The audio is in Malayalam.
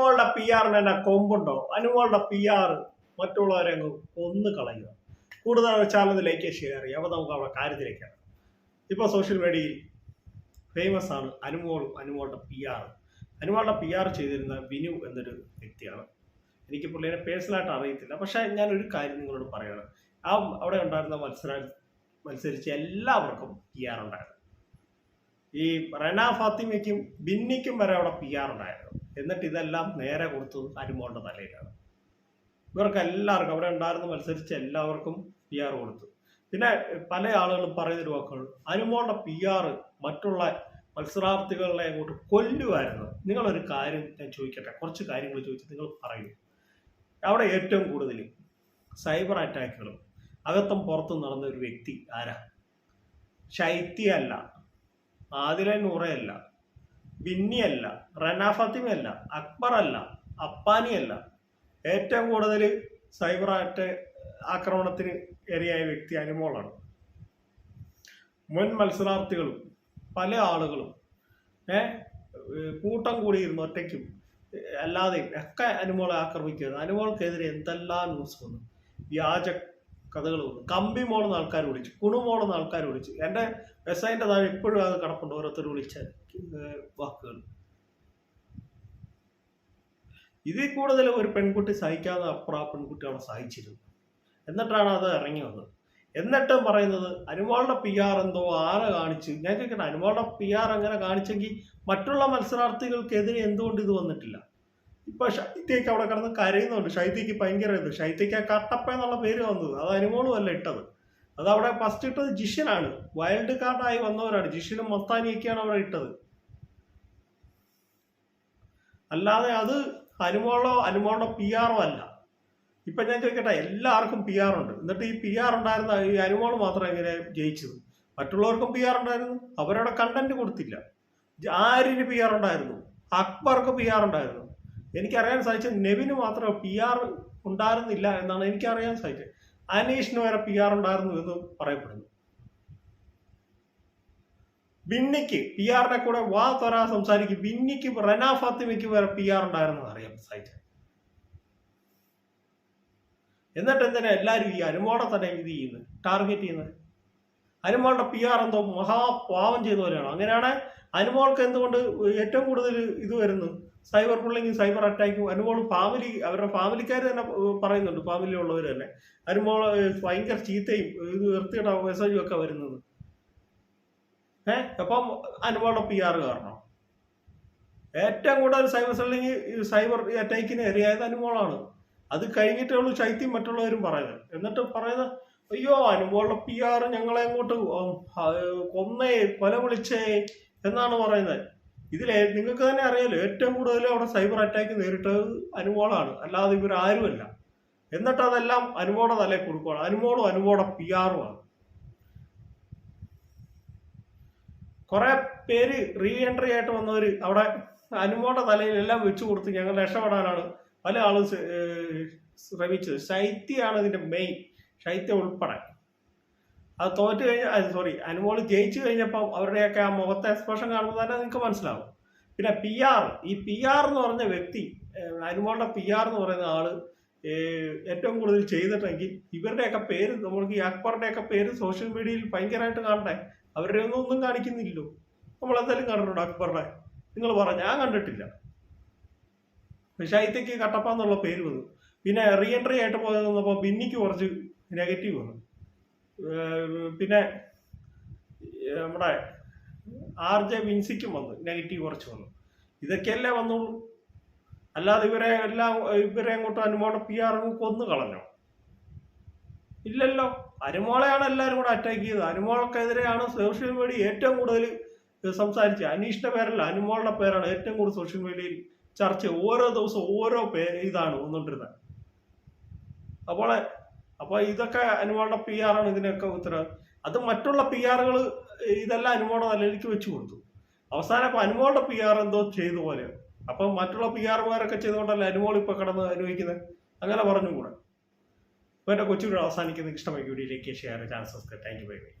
അനുമോളുടെ പി ആറിന് തന്നെ കൊമ്പുണ്ടോ? അനുമോളുടെ പി ആർ മറ്റുള്ളവരെ അങ്ങ് കൊന്നു കളയുക. കൂടുതൽ ചാനലിലേക്ക് ഷെയർ ചെയ്യുക. അപ്പോൾ നമുക്ക് അവിടെ കാര്യത്തിലേക്കാണ് ഇപ്പോൾ സോഷ്യൽ മീഡിയയിൽ ഫേമസ് ആണ് അനുമോളും അനുമോളുടെ പി ആർ അനുമോളുടെ പി ആർ ചെയ്തിരുന്ന വിനു എന്നൊരു വ്യക്തിയാണ്. എനിക്ക് പുള്ളിനെ പേഴ്സണലായിട്ട് അറിയത്തില്ല. പക്ഷേ ഞാനൊരു കാര്യം നിങ്ങളോട് പറയണം. ആ അവിടെ ഉണ്ടായിരുന്ന മത്സര മത്സരിച്ച് എല്ലാവർക്കും പി ആർ ഉണ്ടായിരുന്നു. ഈ റെന ഫാത്തിമയ്ക്കും ബിന്നിക്കും വരെ അവിടെ പി ആർ ഉണ്ടായിരുന്നു. എന്നിട്ട് ഇതെല്ലാം നേരെ കൊടുത്തത് അരുമോളുടെ തലയിലാണ്. ഇവർക്ക് എല്ലാവർക്കും അവിടെ ഉണ്ടായിരുന്ന മത്സരിച്ച എല്ലാവർക്കും പി ആർ കൊടുത്തു. പിന്നെ പല ആളുകളും പറയുന്നൊരു വാക്കുകൾ അനുമോളുടെ പി ആർ മറ്റുള്ള മത്സരാർത്ഥികളെ അങ്ങോട്ട് കൊല്ലുമായിരുന്നു നിങ്ങളൊരു കാര്യം ഞാൻ ചോദിക്കട്ടെ കുറച്ച് കാര്യങ്ങൾ ചോദിച്ചു നിങ്ങൾ പറയൂ. അവിടെ ഏറ്റവും കൂടുതൽ സൈബർ അറ്റാക്കുകളും അകത്തും പുറത്തും നടന്ന ഒരു വ്യക്തി ആരാ? ശൈത്യല്ല ആദില നൂറയല്ല ബിന്നിയല്ല റന ഫാത്തിമയല്ല അക്ബർ അല്ല അപ്പാനിയല്ല ഏറ്റവും കൂടുതൽ സൈബർ ആറ്റ് ആക്രമണത്തിന് ഇരയായ വ്യക്തി അനുമോളാണ്. മുൻ മത്സരാർത്ഥികളും പല ആളുകളും ഏ കൂട്ടം കൂടിയിരുന്നു ഒറ്റയ്ക്കും അല്ലാതെയും ഒക്കെ അനുമോളെ ആക്രമിക്കുന്നത്. അനുമോൾക്കെതിരെ എന്തെല്ലാം ന്യൂസ് വന്നു വ്യാജ കഥകൾ വന്നു. കമ്പി മോളുന്ന ആൾക്കാർ വിളിച്ചു. കുണു കുണുമോളുന്ന ആൾക്കാർ വിളിച്ചു. എന്റെ വെസൈന്റെ താഴെ ഇപ്പോഴും അത് കിടപ്പുണ്ട്. ഓരോരുത്തർ വിളിച്ച വാക്കുകൾ. ഇതിൽ കൂടുതൽ ഒരു പെൺകുട്ടി സഹിക്കാതെ അപ്പുറം ആ പെൺകുട്ടി അവിടെ സഹിച്ചിരുന്നു. എന്നിട്ടാണ് അത് ഇറങ്ങി വന്നത്. എന്നിട്ടും പറയുന്നത് അനുമോളുടെ പി ആർ എന്തോ ആരെ കാണിച്ചു? ഞാൻ ചോദിക്കട്ടെ അനുമോളുടെ പി ആർ അങ്ങനെ കാണിച്ചെങ്കിൽ മറ്റുള്ള മത്സരാർത്ഥികൾക്കെതിരെ എന്തുകൊണ്ട് ഇത് വന്നിട്ടില്ല? ഇപ്പൊ ഷൈത്യക്ക് അവിടെ കിടന്ന് കരയുന്നുണ്ട് ഷൈത്യക്ക് ഭയങ്കര ഇത്. ഷൈത്യക്ക് കട്ടപ്പ എന്നുള്ള പേര് വന്നത്. അത് അനുമോളും അല്ല ഇട്ടത്. അത് അവിടെ ഫസ്റ്റ് ഇട്ടത് ജിഷിനാണ് വൈൽഡ് കാർഡായി വന്നവരാണ്. ജിഷിനും മൊത്താനിയൊക്കെയാണ് അവിടെ ഇട്ടത്. അല്ലാതെ അത് അനുമോളോ അനുമോളുടെ പി ആറോ അല്ല. ഇപ്പൊ ഞാൻ ചോദിക്കട്ടെ എല്ലാവർക്കും പി ആർ ഉണ്ട്. എന്നിട്ട് ഈ പി ആർ ഉണ്ടായിരുന്ന ഈ അനുമോൾ മാത്രം എങ്ങനെ ജയിച്ചത്? മറ്റുള്ളവർക്കും പി ആർ ഉണ്ടായിരുന്നു. അവരവിടെ കണ്ടന്റ് കൊടുത്തില്ല. ആര്യന് പി ആർ ഉണ്ടായിരുന്നു? അക്ബർക്ക് പി ആർ ഉണ്ടായിരുന്നു. എനിക്കറിയാൻ സാധിച്ചത് നെവിന് മാത്രം പി ആർ ഉണ്ടായിരുന്നില്ല എന്നാണ് എനിക്കറിയാൻ സാധിച്ചത്. അനീഷിന് വരെ പി ആർ ഉണ്ടായിരുന്നു എന്ന് പറയപ്പെടുന്നു. ബിന്നിക്ക് പി ആറിനെ കൂടെ വാ തൊരാ സംസാരിക്കും. ബിന്നിക്ക് റന ഫാത്തിമയ്ക്ക് വരെ പി ആർ ഉണ്ടായിരുന്നു അറിയാം സാധിച്ചത്. എന്നിട്ട് എന്തിനാ എല്ലാവരും ഈ അനുമോളെ തന്നെ ഇത് ചെയ്യുന്നത്? ടാർഗറ്റ് ചെയ്യുന്നത്? അനുമോളുടെ പി ആർ എന്തോ മഹാപാവം ചെയ്ത പോലെയാണ്. അങ്ങനെയാണ് അനുമോൾക്ക് എന്തുകൊണ്ട് ഏറ്റവും കൂടുതൽ ഇത് വരുന്നു സൈബർ ബുള്ളിങ് സൈബർ അറ്റാക്കും. അനുമോൾ ഫാമിലി അവരുടെ ഫാമിലിക്കാർ തന്നെ പറയുന്നുണ്ട്. ഫാമിലി ഉള്ളവർ തന്നെ അനുമോൾ ഭയങ്കര ചീത്തയും ഇത് നിർത്തിയിട്ട മെസ്സേജും ഒക്കെ വരുന്നത്. ഏഹ് അപ്പം അനുമോളുടെ പി ആർ കാരണം. ഏറ്റവും കൂടുതൽ സൈബർ സെല്ലിങ് സൈബർ അറ്റാക്കിന് ഇരയായത് അനുമോളാണ്. അത് കഴിഞ്ഞിട്ടേ ഉള്ളൂ ശൈത്യം മറ്റുള്ളവരും പറയുന്നത്. എന്നിട്ട് പറയുന്നത് അയ്യോ അനുമോളുടെ പി ആർ ഞങ്ങളെ അങ്ങോട്ട് കൊന്നേ കൊല വിളിച്ചേ എന്നാണ് പറയുന്നത്. ഇതിലെ നിങ്ങൾക്ക് തന്നെ അറിയാലോ ഏറ്റവും കൂടുതൽ അവിടെ സൈബർ അറ്റാക്ക് നേരിട്ടത് അനുമോളാണ്. അല്ലാതെ ഇവരാരുമല്ല എന്നിട്ട് അതെല്ലാം അനുമോട തലയിൽ കൊടുക്കുകയാണ് അനുമോളും അനുമോടെ പി ആറുമാണ് കുറെ പേര് റീ എൻട്രി ആയിട്ട് വന്നവർ അവിടെ അനുമോട തലയിൽ എല്ലാം വെച്ചു കൊടുത്ത് ഞങ്ങൾ രക്ഷപ്പെടാനാണ് പല ആളും ശ്രമിച്ചത്. ശൈത്യാണ് ഇതിന്റെ മെയിൻ ശൈത്യം ഉൾപ്പെടെ. അത് തോറ്റു കഴിഞ്ഞാൽ സോറി അനുമോൾ ജയിച്ചു കഴിഞ്ഞപ്പം അവരുടെയൊക്കെ ആ മുഖത്തെ എക്സ്പ്രഷൻ കാണുമ്പോൾ തന്നെ നിങ്ങൾക്ക് മനസ്സിലാവും. പിന്നെ പി ആർ ഈ പി ആർ എന്ന് പറഞ്ഞ വ്യക്തി അനുമോളുടെ പി ആർ എന്ന് പറയുന്ന ആൾ ഏറ്റവും കൂടുതൽ ചെയ്തിട്ടെങ്കിൽ ഇവരുടെയൊക്കെ പേര് നമ്മൾക്ക് ഈ അക്ബറിന്റെയൊക്കെ പേര് സോഷ്യൽ മീഡിയയിൽ ഭയങ്കരമായിട്ട് കാണണ്ടേ അവരുടെ ഒന്നും ഒന്നും കാണിക്കുന്നില്ലല്ലോ. നമ്മൾ എന്തായാലും കണ്ടിട്ടുണ്ട് അക്ബറുടെ നിങ്ങൾ പറ ഞാൻ കണ്ടിട്ടില്ല. വിഷായിത്തേക്ക് കട്ടപ്പ എന്നുള്ള പേര് വന്നു. പിന്നെ റീ എൻട്രി ആയിട്ട് പോയത് വന്നപ്പോൾ ബിന്നിക്ക് കുറച്ച് നെഗറ്റീവ് വന്നു. പിന്നെ നമ്മുടെ ആർ ജെ വിൻസിക്കും വന്നു. നെഗറ്റീവ് കുറച്ച് വന്നു. ഇതൊക്കെയല്ലേ വന്നുള്ളൂ? അല്ലാതെ ഇവരെ എല്ലാം ഇവരെ അങ്ങോട്ട് അനുമോളെ പി ആർ കൊന്നു കളഞ്ഞോ? ഇല്ലല്ലോ. അനുമോളെയാണ് എല്ലാവരും കൂടെ അറ്റാക്ക് ചെയ്തത്. അനുമോൾക്കെതിരെയാണ് സോഷ്യൽ മീഡിയ ഏറ്റവും കൂടുതൽ സംസാരിച്ചത്. അനീഷിന്റെ പേരല്ല അനുമോളുടെ പേരാണ് ഏറ്റവും കൂടുതൽ സോഷ്യൽ മീഡിയയിൽ ചർച്ച ഓരോ ദിവസവും ഓരോ പേര് ഇതാണ് വന്നുകൊണ്ടിരുന്നത് അപ്പോൾ അപ്പോൾ ഇതൊക്കെ അനുമോളുടെ പി ആണ് ഇതിനൊക്കെ ഉത്തരവ് അത് മറ്റുള്ള പി ആറുകൾ ഇതെല്ലാം അനുമോളുടെ തലയിലേക്ക് വെച്ചു കൊടുത്തു. അവസാനം അപ്പോൾ അനുമോളുടെ പി ആർ എന്തോ ചെയ്ത പോലെ അപ്പം മറ്റുള്ള പി ആർമാരൊക്കെ ചെയ്തുകൊണ്ടല്ലേ അനുമോൾ ഇപ്പോൾ കടന്ന് അനുഭവിക്കുന്നത് അങ്ങനെ പറഞ്ഞുകൂടെ ഇപ്പൊ എന്റെ കൊച്ചു അവസാനിക്കുന്ന ഇഷ്ടമായി വീഡിയോയിലേക്ക് share chances thank you bye bye